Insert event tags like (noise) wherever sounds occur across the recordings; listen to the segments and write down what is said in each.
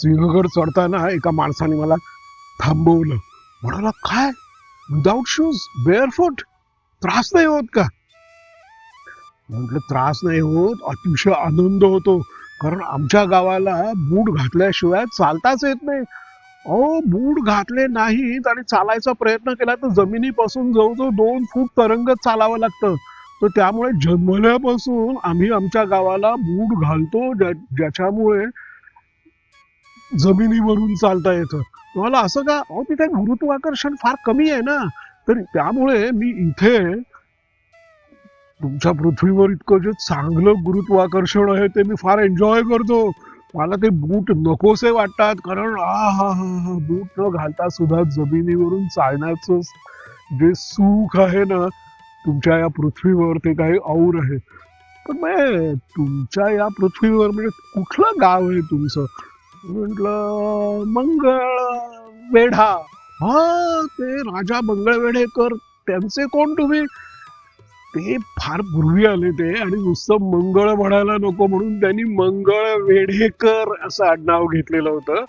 सिंहगड चढताना एका माणसाने मला थांबवलं. म्हणाला काय? विदाऊट शूज बेअरफूट त्रास नाही होत का? म्हटलं त्रास नाही होत. अतिशय आनंद होतो. कारण आमच्या गावाला बूट घातल्याशिवाय चालताच येत नाही. अहो बूट घातले नाहीत आणि चालायचा प्रयत्न केला तर जमिनीपासून जवळजवळ दोन फूट तरंगत चालावं लागतं. तर त्यामुळे जन्मल्यापासून आम्ही आमच्या गावाला बूट घालतो ज्या- ज्याच्यामुळे जमिनीवरून चालता येतं. तुम्हाला असं का अहो तिथे गुरुत्वाकर्षण फार कमी आहे ना. तर त्यामुळे मी इथे तुमच्या पृथ्वीवर इतकं जे चांगलं गुरुत्वाकर्षण आहे ते मी फार एन्जॉय करतो. मला ते बूट नकोसे वाटतात कारण आ हा हा हा बूट न घालता सुद्धा जमिनीवरून चालण्याचं जे सुख आहे ना तुमच्या या पृथ्वीवर ते काही और आहे. पण मग तुमच्या या पृथ्वीवर म्हणजे कुठलं गाव आहे तुमचं? म्हटलं मंगळ वेढा. हा ते राजा मंगळवेढेकर त्यांचे कोण तुम्ही? ते फार पूर्वी आले ते आणि नुसतं मंगळ म्हणायला नको म्हणून त्यांनी मंगळ वेढेकर असं आडनाव घेतलेलं होतं.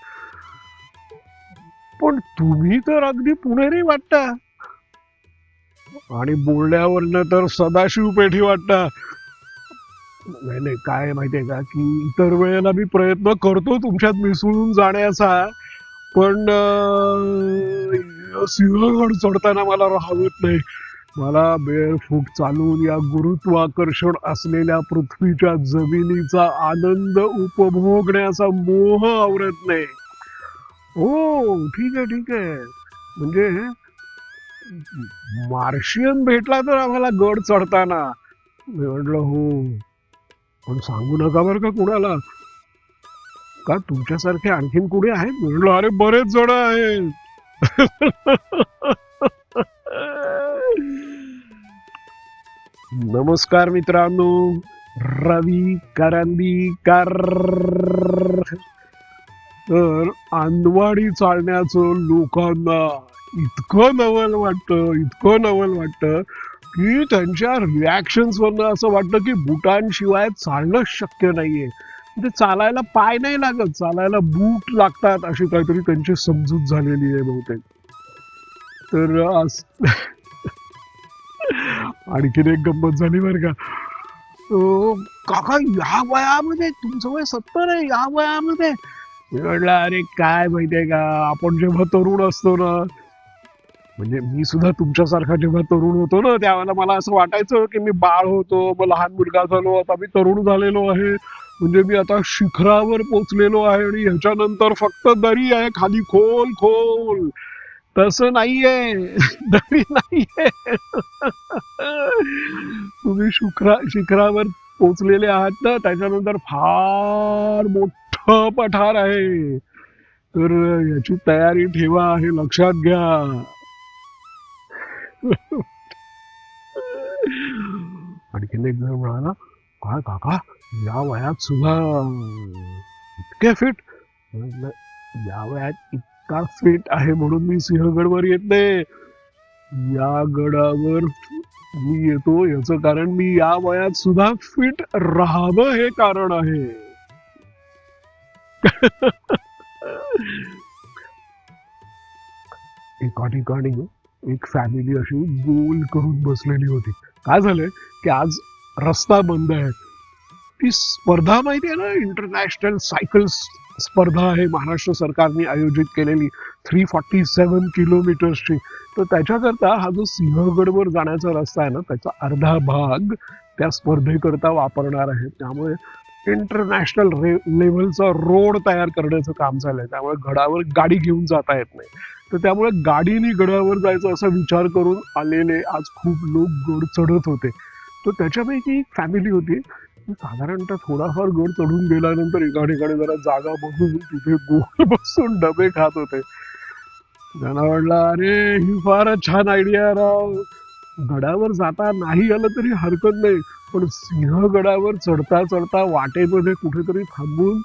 पण तुम्ही तर अगदी पुणेरी वाटता. आणि बोलण्यावरनं तर सदाशिव पेठी वाटता. नाही नाही काय आहे माहितीये का? की इतर वेळेला मी प्रयत्न करतो तुमच्यात मिसळून जाण्याचा पण अं, सिंहगड चढताना मला राहत नाही. मला बेअरफूट चालून या गुरुत्वाकर्षण असलेल्या पृथ्वीच्या जमिनीचा आनंद उपभोगण्याचा मोह आवरत नाही. हो ठीक आहे ठीक आहे. म्हणजे मार्शियन भेटला तर आम्हाला गड चढताना. मी म्हटलं हो. पण सांगू नका बरं का कुणाला. का तुमच्यासारखे आणखीन कुणी आहेत? म्हटलं अरे बरेच जण आहेत. नमस्कार मित्रांनो. रवी करंदीकर. तर अंदवाडी चालण्याचं लोकांना इतकं नवल वाटतं इतकं नवल वाटतं. की त्यांच्या रिॲक्शन्सवरनं असं वाटतं की बुटांशिवाय चालणं शक्य नाहीये. ते चालायला पाय नाही लागत चालायला बूट लागतात अशी काहीतरी त्यांची समजूत झालेली आहे बहुतेक. तर आणखीन एक गंमत झाली बरं का. काका या वयामध्ये तुमचं वय सत्तर आहे या वयामध्ये. म्हटलं अरे काय माहितीये का आपण जेव्हा तरुण असतो ना म्हणजे मी सुद्धा तुमच्यासारखा जेव्हा तरुण होतो ना त्यावेळेला मला असं वाटायचं की मी बाळ होतो मग लहान मुलगा झालो आता मी तरुण झालेलो आहे. म्हणजे मी आता शिखरावर पोचलेलो आहे आणि ह्याच्यानंतर फक्त दरी आहे खाली खोल खोल. तसं नाहीये. (laughs) दरी नाहीये. (laughs) तुम्ही शुक्रा शिखरावर पोचलेले आहात ना त्याच्यानंतर फार मोठं पठार आहे. तर याची तयारी ठेवा हे लक्षात घ्या. आणखीन एक जण म्हणाला काय काका या वयात सुद्धा इतके फिट या वयात इतका फिट आहे म्हणून मी सिंहगडवर येत नाही या गडावर मी येतो याचं कारण मी या वयात सुद्धा फिट राहावं हे कारण आहे एका ठिकाणी एक फॅमिली अशी गोल करून बसलेली होती. काय झालंय की आज रस्ता बंद आहे. ती स्पर्धा माहिती आहे ना? इंटरनॅशनल सायकल स्पर्धा आहे. महाराष्ट्र सरकारने आयोजित केलेली थ्री फॉर्टी सेवन किलोमीटर्सची तर त्याच्याकरता हा जो सिंहगडवर जाण्याचा रस्ता आहे ना त्याचा अर्धा भाग त्या स्पर्धेकरता वापरणार आहे. त्यामुळे इंटरनॅशनल रे लेवलचा रोड तयार करण्याचं काम झालंय. त्यामुळे गडावर गाडी घेऊन जाता येत नाही. तर त्यामुळे गाडीने गडावर जायचं असा विचार करून आलेले आज खूप लोक गड चढत होते. तर त्याच्यापैकी एक फॅमिली होती. साधारणतः थोडाफार गड चढून गेल्यानंतर एका ठिकाणी जरा जागा बघून तिथे गोल बसून डबे खात होते. त्यांना वाटलं अरे ही फारच छान आयडिया राव. गडावर जाता नाही आलं तरी हरकत नाही पण सिंहगडावर चढता चढता वाटेमध्ये कुठेतरी थांबून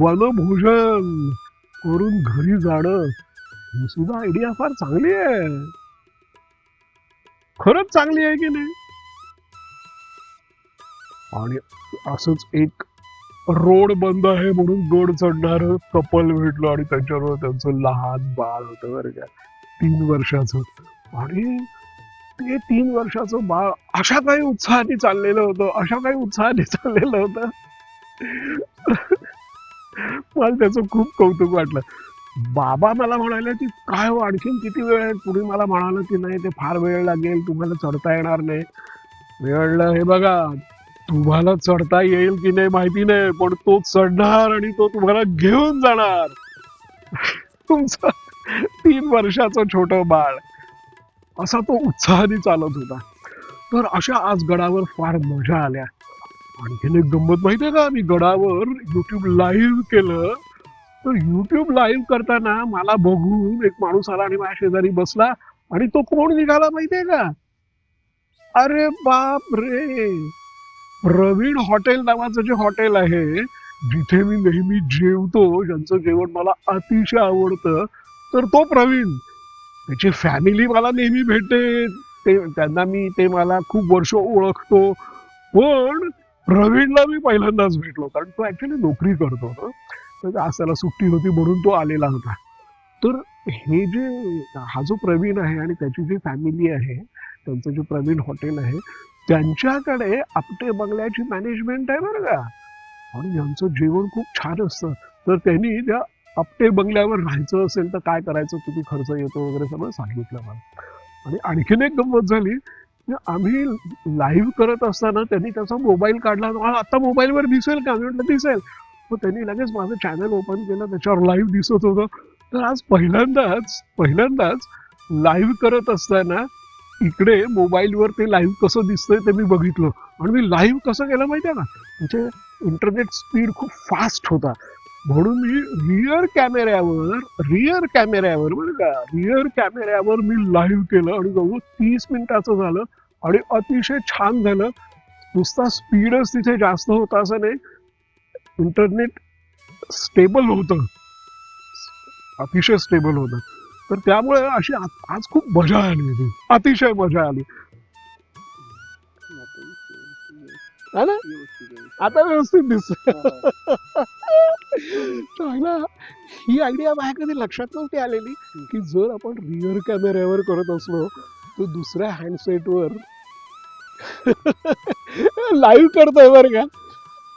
वनभोजन करून घरी जाणं ही सुद्धा आयडिया फार चांगली आहे. खरंच चांगली आहे की नाही? आणि असंच एक रोड बंद आहे म्हणून गोड चढणार कपल भेटलो आणि त्याच्यावर त्यांचं लहान बाळ होत बरं का. तीन वर्षाचं. आणि ते तीन वर्षाचं बाळ अशा काही उत्साहाने चाललेलं होतं अशा काही उत्साहाने चाललेलं होतं. मला त्याचं खूप कौतुक वाटलं. बाबा मला म्हणाले की काय हो आणखीन किती वेळ आहे? तुम्ही मला म्हणाल की नाही ते फार वेळ लागेल तुम्हाला चढता येणार नाही. वेळलं हे बघा तुम्हाला चढता येईल की नाही माहिती नाही पण तो चढणार आणि तो तुम्हाला घेऊन जाणार. (laughs) तुमचं तीन वर्षाचं छोटं बाळ. असा तो उत्साहाने चालत होता. तर अशा आज गडावर फार मजा आल्या. आणखीन एक गंमत माहितीये का? मी गडावर युट्यूब लाईव्ह केलं. तर युट्यूब लाईव्ह करताना मला बघून एक माणूस आला आणि माझ्या शेजारी बसला आणि तो कोण निघाला माहितीये का? अरे बाप रे! प्रवीण हॉटेल नावाचं जे हॉटेल आहे जिथे मी नेहमी जेवतो ज्यांचं जेवण मला अतिशय आवडतं तर तो प्रवीण. त्याची फॅमिली मला नेहमी भेटते. ते त्यांना मी ते मला खूप वर्ष ओळखतो. पण प्रवीणला मी पहिल्यांदाच भेटलो कारण तो ऍक्च्युली नोकरी करतो. ना तर सुट्टी होती म्हणून तो आलेला होता. तर हे जे हा जो प्रवीण आहे आणि त्याची जी फॅमिली आहे त्यांचं जे प्रवीण हॉटेल आहे त्यांच्याकडे आपटे बंगल्याची मॅनेजमेंट आहे बरं का. आणि यांचं जेवण खूप छान असतं. तर त्यांनी त्या आपटे बंगल्यावर राहायचं असेल तर काय करायचं किती खर्च येतो वगैरे सगळं सांगितलं मला. आणि आणखीन एक गंमत झाली की आम्ही लाईव्ह करत असताना त्यांनी त्याचा मोबाईल काढला. आता मोबाईलवर दिसेल का? म्हटलं दिसेल. मग त्यांनी लगेच माझं चॅनल ओपन केलं त्याच्यावर लाईव्ह दिसत होतं. तर आज पहिल्यांदाच पहिल्यांदाच लाईव्ह करत असताना इकडे मोबाईलवर ते लाईव्ह कसं दिसतंय ते मी बघितलं. आणि मी लाईव्ह कसं केलं माहिती आहे ना म्हणजे इंटरनेट स्पीड खूप फास्ट होता. म्हणून मी रिअर कॅमेऱ्यावर रिअर कॅमेऱ्यावर बरं का रिअर कॅमेऱ्यावर मी लाईव्ह केलं आणि जवळ तीस मिनिटाचं झालं आणि अतिशय छान झालं. नुसता स्पीडच तिथे जास्त होता असं नाही. इंटरनेट स्टेबल होतं. अतिशय स्टेबल होतं. तर त्यामुळे अशी आज खूप मजा आली अतिशय मजा आली. आता व्यवस्थित दिसत ही आयडिया माझ्या कधी लक्षात नव्हती आलेली की जर आपण रिअर कॅमेऱ्यावर करत असलो तर दुसऱ्या हँडसेटवर लाईव्ह (laughs) करतोय बरं का.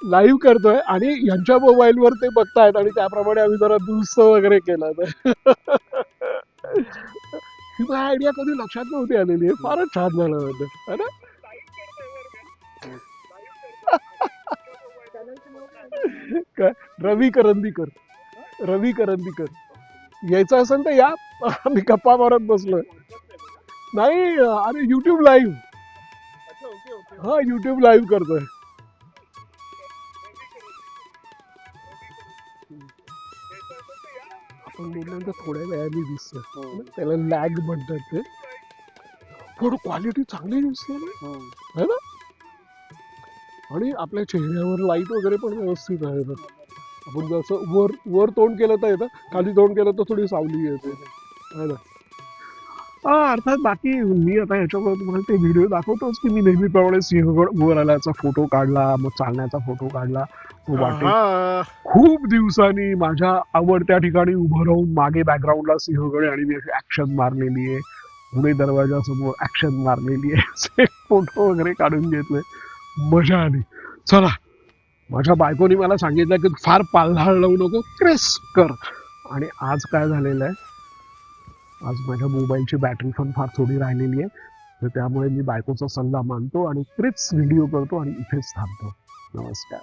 लाईव्ह करतोय आणि यांच्या मोबाईलवर ते बघतायत आणि त्याप्रमाणे आम्ही जरा दुरुस्त वगैरे केला तर ही माझी आयडिया कधी लक्षात नव्हती आलेली आहे. फारच छान झालं होतं. है ना? काय? रवी करंदीकर. रवी करंदीकर. यायचं असेल तर या. मी गप्पा मारत बसलो नाही अरे युट्यूब लाईव्ह हा युट्यूब लाईव्ह करतोय. बोलल्यानंतर थोड्या वेळाने दिसतं त्याला लॅग म्हणतात ते. पण क्वालिटी चांगली दिसते ना. है. ना? आणि आपल्या चेहऱ्यावर लाइट वगैरे पण व्यवस्थित आहे बघ. आपण जसं वर वर तोंड केलं तर येतं. खाली तोंड केलं तर थोडी सावली येते. है ना? हा अर्थात बाकी मी आता याच्यावर तुम्हाला ते व्हिडिओ दाखवतोच की मी नेहमीप्रमाणे सिंहगड आल्याचा फोटो काढला मग चालण्याचा फोटो काढला. खूप दिवसांनी माझ्या आवडत्या ठिकाणी उभं राहून मागे बॅकग्राऊंडला सिंहगड आणि मी ऍक्शन मारलेली आहे. पुणे दरवाजा समोर ऍक्शन मारलेली आहे. (laughs) असे फोटो वगैरे काढून घेतले. मजा आली. चला. माझ्या बायकोनी मला सांगितलं की फार पालहाळ लावू नको क्रिस्प कर. आणि आज काय झालेलं आहे? आज माझ्या मोबाईलची बॅटरी पण फार थोडी राहिलेली आहे. तर त्यामुळे मी बायकोचा सल्ला मानतो आणि तेच व्हिडिओ करतो आणि इथेच थांबतो. नमस्कार.